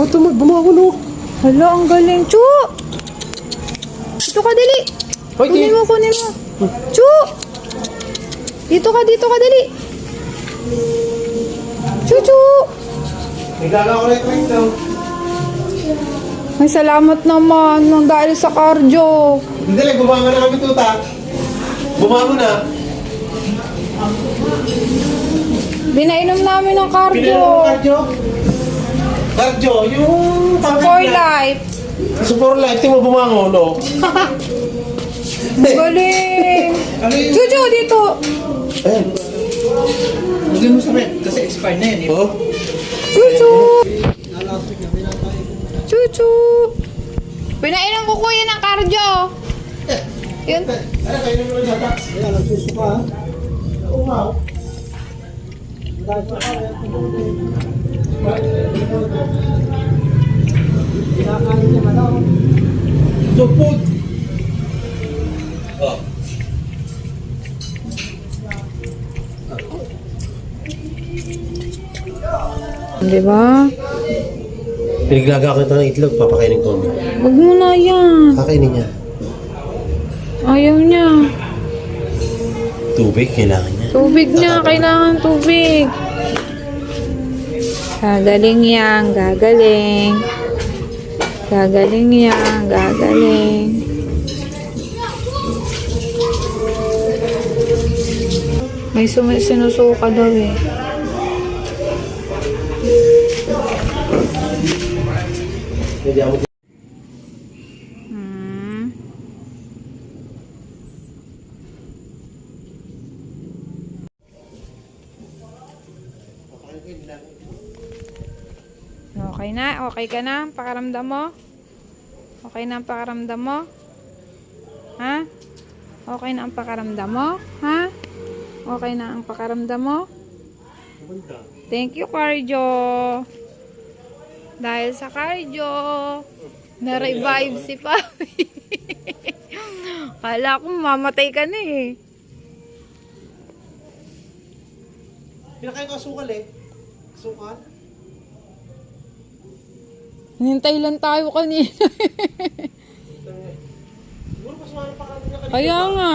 Bumaho to, bumaho no. Hala, ang galing. Chu! Dito ka, dali. Hoy, Kunin mo, kunin mo. Chu! Dito ka, dito ka, dali. Chu, chu! Nagkaka-correct rin to. May salamat naman nang dahil sa cardio. Hindi lang, bumango na kami tuta. Bumango na. Binainom namin ng Pinainom mo cardio. cardio. Cardio, yung... For life. Support life, tingnan mo bumango, no? Galing. Ano chu, dito. Ayan. Lagyan mo sa red kasi expired na yan eh. Oh. Chu, chu. Chu, chu. Pinainom ko kuya ng cardio. Yun. Ano, kayo naman ang bata? Ayan, nagsuso ka ha. Oo nga. Kinakain niya ka daw. Tupod. Oh. Di ba? Pinaglaga ko ng itlog, papakainin ko. Huwag mo na yan. Kakainin niya. Ayaw niya. Tubig, kailangan niya. Tubig niya. Kailangan tubig. Gagaling yan. Gagaling. Gagaling yan. Gagaling. May sinusuka daw eh. Hindi ako Hmm. Okay na? Okay ka na? Pakaramdam mo? Okay na ang pakaramdam mo? Ha? Okay na ang pakaramdam mo? Ha? Okay na ang pakaramdam mo? Thank you, cardio. Dahil sa cardio, na-revive si Papi. Kala ko mamatay ka na eh. Pinakain ko asukal eh. Asukal? Hinintay lang tayo kanina. Kaya nga.